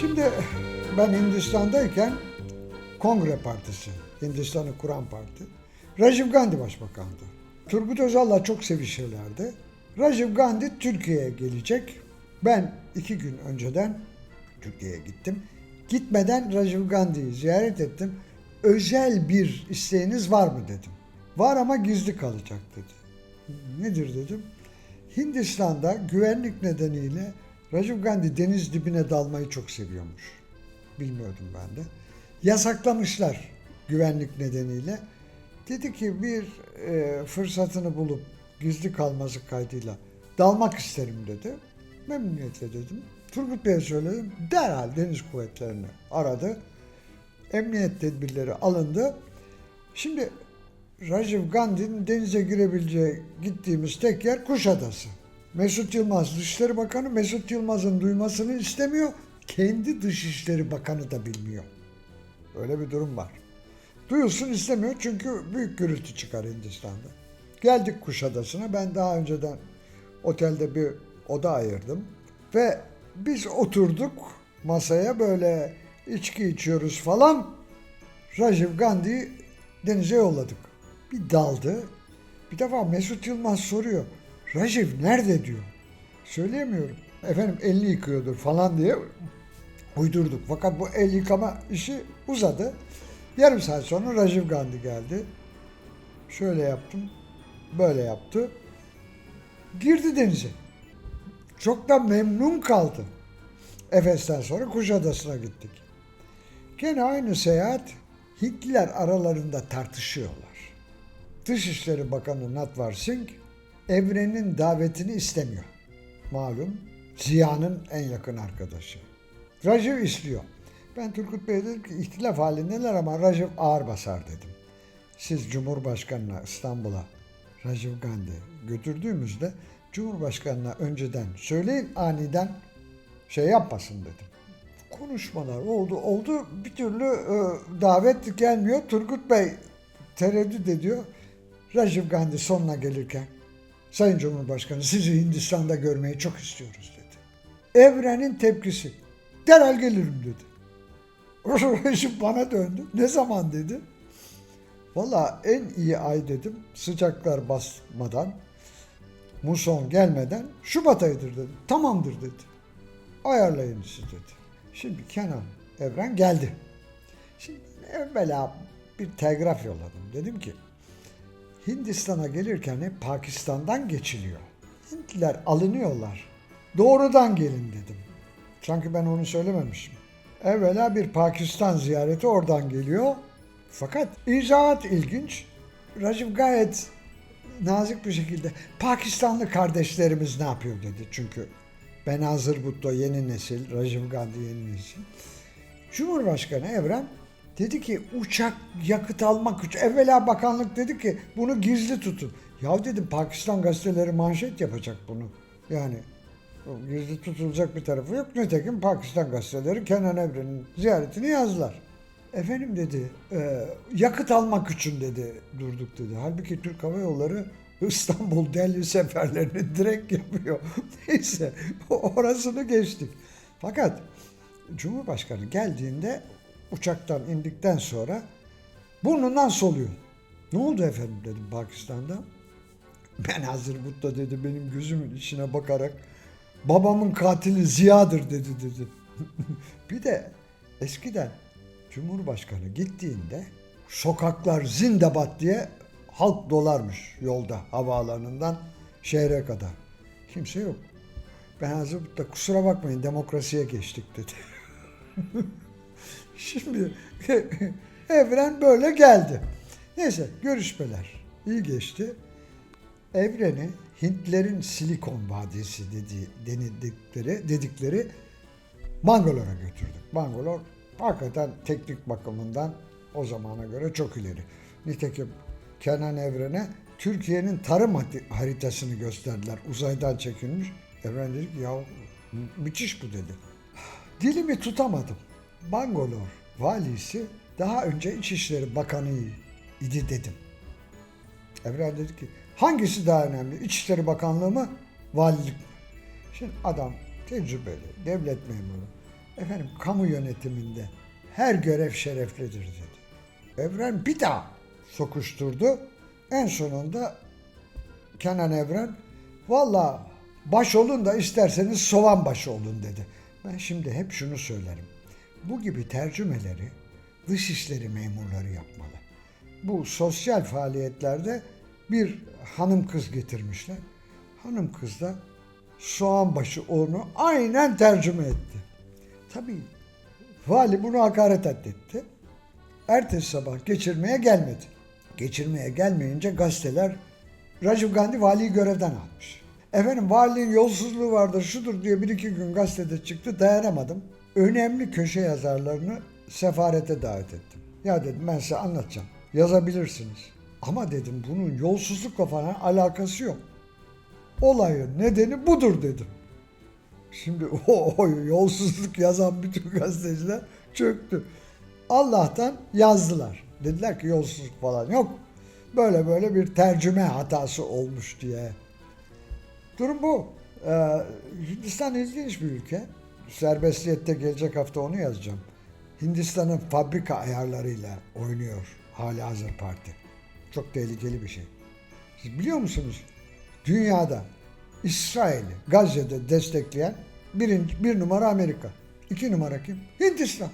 Şimdi ben Hindistan'dayken Kongre Partisi, Hindistan'ı kuran parti, Rajiv Gandhi başbakandı. Turgut Özal'la çok sevişirlerdi. Rajiv Gandhi Türkiye'ye gelecek. Ben iki gün önceden Türkiye'ye gittim. Gitmeden Rajiv Gandhi'yi ziyaret ettim. Özel bir isteğiniz var mı dedim. Var ama gizli kalacak dedi. Nedir dedim. Hindistan'da güvenlik nedeniyle Rajiv Gandhi deniz dibine dalmayı çok seviyormuş. Bilmiyordum ben de. Yasaklamışlar güvenlik nedeniyle. Dedi ki bir e, fırsatını bulup gizli kalması kaydıyla dalmak isterim dedi. Memnuniyetle dedim. Turgut Bey'e söyledim. Derhal deniz kuvvetlerini aradı. Emniyet tedbirleri alındı. Şimdi Rajiv Gandhi'nin denize girebileceği gittiğimiz tek yer Kuşadası. Mesut Yılmaz Dışişleri Bakanı Mesut Yılmaz'ın duymasını istemiyor. Kendi Dışişleri Bakanı da bilmiyor. Öyle bir durum var. Duyulsun istemiyor çünkü büyük gürültü çıkar Hindistan'da. Geldik Kuşadası'na. Ben daha önceden otelde bir oda ayırdım. Ve biz oturduk masaya böyle içki içiyoruz falan. Rajiv Gandhi'yi denize yolladık. Bir daldı. Bir defa Mesut Yılmaz soruyor. Rajiv nerede diyor. Söyleyemiyorum. Efendim elini yıkıyordur falan diye uydurduk. Fakat bu el yıkama işi uzadı. Yarım saat sonra Rajiv Gandhi geldi. Şöyle yaptım. Böyle yaptı. Girdi denize. Çok da memnun kaldı. Efes'ten sonra Kuşadası'na gittik. Gene aynı seyahat Hintliler aralarında tartışıyorlar. Dışişleri Bakanı Natvar Singh Evren'in davetini istemiyor. Malum Ziya'nın en yakın arkadaşı. Rajiv istiyor. Ben Turgut Bey'e dedim ki ihtilaf halindeler ama Rajiv ağır basar dedim. Siz Cumhurbaşkanı'na İstanbul'a Rajiv Gandhi götürdüğümüzde Cumhurbaşkanı'na önceden söyleyin aniden şey yapmasın dedim. Konuşmalar oldu oldu bir türlü e, davet gelmiyor. Turgut Bey tereddüt ediyor. Rajiv Gandhi sonuna gelirken Sayın Cumhurbaşkanı sizi Hindistan'da görmeyi çok istiyoruz dedi. Evrenin tepkisi. Derhal gelirim dedi. Rajiv bana döndü. Ne zaman dedi. Valla en iyi ay dedim. Sıcaklar basmadan, muson gelmeden Şubat ayıdır dedi. Tamamdır dedi. Ayarlayın siz dedi. Şimdi Kenan Evren geldi. Şimdi evvela bir telgraf yolladım. Dedim ki Hindistan'a gelirken hep Pakistan'dan geçiliyor. Hintliler alınıyorlar. Doğrudan gelin dedim. Sanki ben onu söylememişim. Evvela bir Pakistan ziyareti oradan geliyor. Fakat izahat ilginç. Rajiv gayet nazik bir şekilde Pakistanlı kardeşlerimiz ne yapıyor dedi. Çünkü Benazir Bhutto yeni nesil, Rajiv Gandhi yeni nesil. Cumhurbaşkanı Evren dedi ki uçak yakıt almak için evvela bakanlık dedi ki bunu gizli tutun. Ya dedim Pakistan gazeteleri manşet yapacak bunu. Yani gizli tutulacak bir tarafı yok. Nitekim Pakistan gazeteleri Kenan Evren'in ziyaretini yazdılar. Efendim dedi, e, yakıt almak için dedi durduk dedi. Halbuki Türk Hava Yolları İstanbul Delhi seferlerini direkt yapıyor. Neyse orasını geçtik. Fakat Cumhurbaşkanı geldiğinde uçaktan indikten sonra burnundan soluyor. Ne oldu efendim dedim Pakistan'da. Ben hazır But'ta dedi benim gözümün içine bakarak babamın katili Ziya'dır dedi dedi. bir de eskiden Cumhurbaşkanı gittiğinde sokaklar zindabat diye halk dolarmış yolda havaalanından şehre kadar. Kimse yok. Ben Hazırlık'ta kusura bakmayın demokrasiye geçtik dedi. Şimdi evren böyle geldi. Neyse görüşmeler iyi geçti. Evreni Hintlerin Silikon Vadisi dediği, denildikleri, dedikleri Bangalore götürdük. Bangalore hakikaten teknik bakımından o zamana göre çok ileri. Nitekim Kenan Evren'e Türkiye'nin tarım haritasını gösterdiler. Uzaydan çekilmiş. Evren dedi ki ya mü- müthiş bu dedi. Dilimi tutamadım. Bangalore valisi daha önce İçişleri Bakanı idi dedim. Evren dedi ki hangisi daha önemli? İçişleri Bakanlığı mı? Valilik mi? Şimdi adam tecrübeli, devlet memuru. Efendim kamu yönetiminde her görev şereflidir dedi. Evren bir daha sokuşturdu. En sonunda Kenan Evren valla baş olun da isterseniz soğan başı olun dedi. Ben şimdi hep şunu söylerim. Bu gibi tercümeleri dışişleri memurları yapmalı. Bu sosyal faaliyetlerde bir hanım kız getirmişler. Hanım kız da soğan başı onu aynen tercüme etti. Tabii vali bunu hakaret etti. Ertesi sabah geçirmeye gelmedi. Geçirmeye gelmeyince gazeteler Rajiv Gandhi valiyi görevden almış. Efendim valinin yolsuzluğu vardır şudur diye bir iki gün gazetede çıktı dayanamadım. Önemli köşe yazarlarını sefarete davet ettim. Ya dedim ben size anlatacağım. Yazabilirsiniz. Ama dedim bunun yolsuzlukla falan alakası yok. Olayın nedeni budur dedim. Şimdi o, o yolsuzluk yazan bütün gazeteciler çöktü. Allah'tan yazdılar. Dediler ki yolsuzluk falan yok. Böyle böyle bir tercüme hatası olmuş diye. Durum bu. Ee, Hindistan ilginç bir ülke. Serbestiyette gelecek hafta onu yazacağım. Hindistan'ın fabrika ayarlarıyla oynuyor hali hazır parti. Çok tehlikeli bir şey. Siz biliyor musunuz? Dünyada İsrail'i Gazze'de destekleyen birinci, bir numara Amerika. İki numara kim? Hindistan.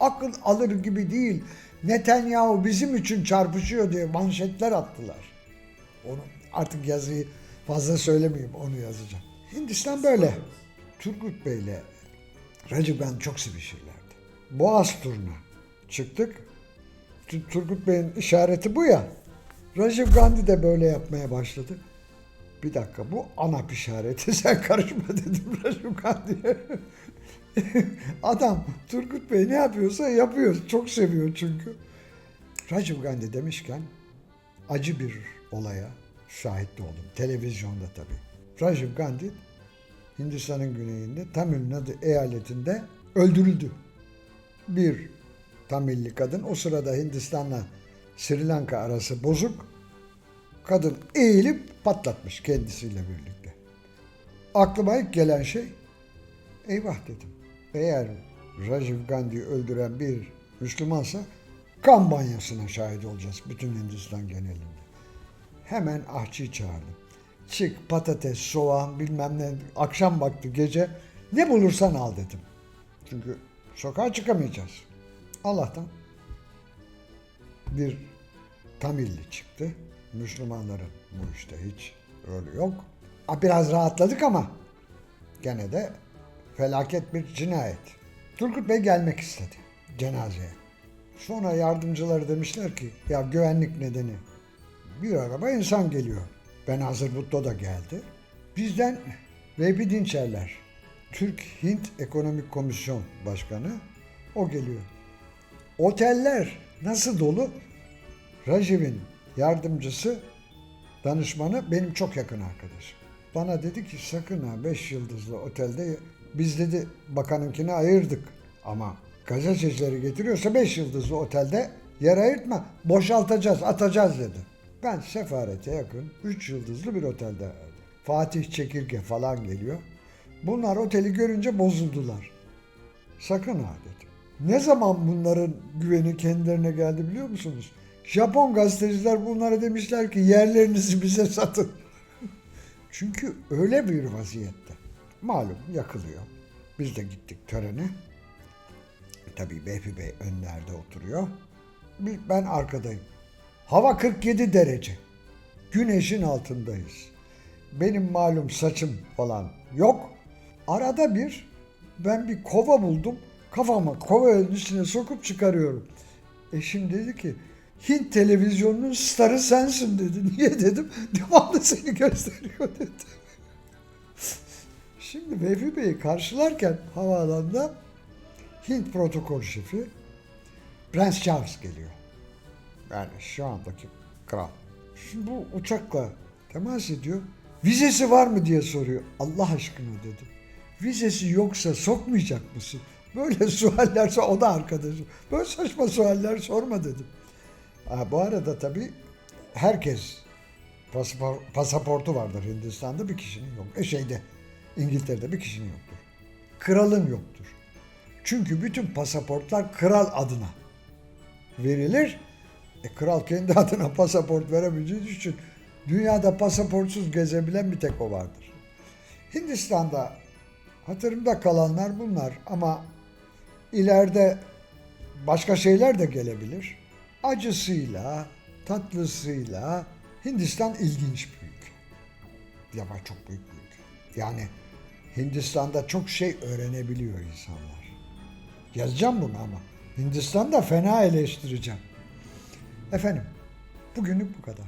Akıl alır gibi değil. Netanyahu bizim için çarpışıyor diye manşetler attılar. Onu artık yazıyı fazla söylemeyeyim onu yazacağım. Hindistan böyle. Turgut Bey'le Recep Gandhi çok sevişirlerdi. Boğaz turuna çıktık. Tur- Turgut Bey'in işareti bu ya. Rajiv Gandhi de böyle yapmaya başladı. Bir dakika bu ANAP işareti sen karışma dedim Rajiv Gandhi'ye. Adam Turgut Bey ne yapıyorsa yapıyor. Çok seviyor çünkü. Rajiv Gandhi demişken acı bir olaya şahit oldum. Televizyonda tabii. Rajiv Gandhi Hindistan'ın güneyinde Tamil Nadu eyaletinde öldürüldü. Bir Tamilli kadın o sırada Hindistan'la Sri Lanka arası bozuk. Kadın eğilip patlatmış kendisiyle birlikte. Aklıma ilk gelen şey eyvah dedim. Eğer Rajiv Gandhi'yi öldüren bir Müslümansa kan banyasına şahit olacağız bütün Hindistan genelinde. Hemen ahçıyı çağırdım. Çık patates, soğan bilmem ne akşam vakti gece ne bulursan al dedim. Çünkü sokağa çıkamayacağız. Allah'tan bir Tamilli çıktı. Müslümanların bu işte hiç öyle yok. Ha, Biraz rahatladık ama gene de felaket bir cinayet. Turgut Bey gelmek istedi cenazeye. Sonra yardımcıları demişler ki ya güvenlik nedeni bir araba insan geliyor. Ben hazır Butto da geldi. Bizden Vehbi Dinçerler, Türk-Hint Ekonomik Komisyon Başkanı o geliyor. Oteller nasıl dolu? Rajiv'in yardımcısı, danışmanı benim çok yakın arkadaşım. Bana dedi ki sakın ha 5 yıldızlı otelde biz dedi bakanınkini ayırdık ama gazetecileri getiriyorsa 5 yıldızlı otelde yer ayırtma boşaltacağız atacağız dedi. Ben sefarete yakın 3 yıldızlı bir otelde Fatih Çekirge falan geliyor. Bunlar oteli görünce bozuldular. Sakın ha dedim. Ne zaman bunların güveni kendilerine geldi biliyor musunuz? Japon gazeteciler bunlara demişler ki yerlerinizi bize satın. Çünkü öyle bir vaziyette. Malum yakılıyor. Biz de gittik törene. Tabii Vehbi Bey önlerde oturuyor. Ben arkadayım. Hava 47 derece. Güneşin altındayız. Benim malum saçım falan yok. Arada bir ben bir kova buldum. Kafama kovanın içine sokup çıkarıyorum. Eşim dedi ki Hint televizyonunun starı sensin dedi. Niye dedim. Devamlı seni gösteriyor dedi. Şimdi Vehbi Bey'i karşılarken havaalanında Hint protokol şefi Prens Charles geliyor. Yani şu andaki kral. Şimdi bu uçakla temas ediyor. Vizesi var mı diye soruyor. Allah aşkına dedim. Vizesi yoksa sokmayacak mısın? Böyle suallerse o da arkadaşım. Böyle saçma sualler sorma dedim. Ha, bu arada tabii herkes pasapor- pasaportu vardır Hindistan'da bir kişinin yok. E şeyde İngiltere'de bir kişinin yoktur. Kralın yoktur. Çünkü bütün pasaportlar kral adına verilir. E, kral kendi adına pasaport veremeyeceği için dünyada pasaportsuz gezebilen bir tek o vardır. Hindistan'da hatırımda kalanlar bunlar ama ileride başka şeyler de gelebilir. Acısıyla, tatlısıyla Hindistan ilginç bir ülke. Ya çok büyük bir ülke. Yani Hindistan'da çok şey öğrenebiliyor insanlar. Yazacağım bunu ama. Hindistan'da fena eleştireceğim. Efendim, bugünlük bu kadar.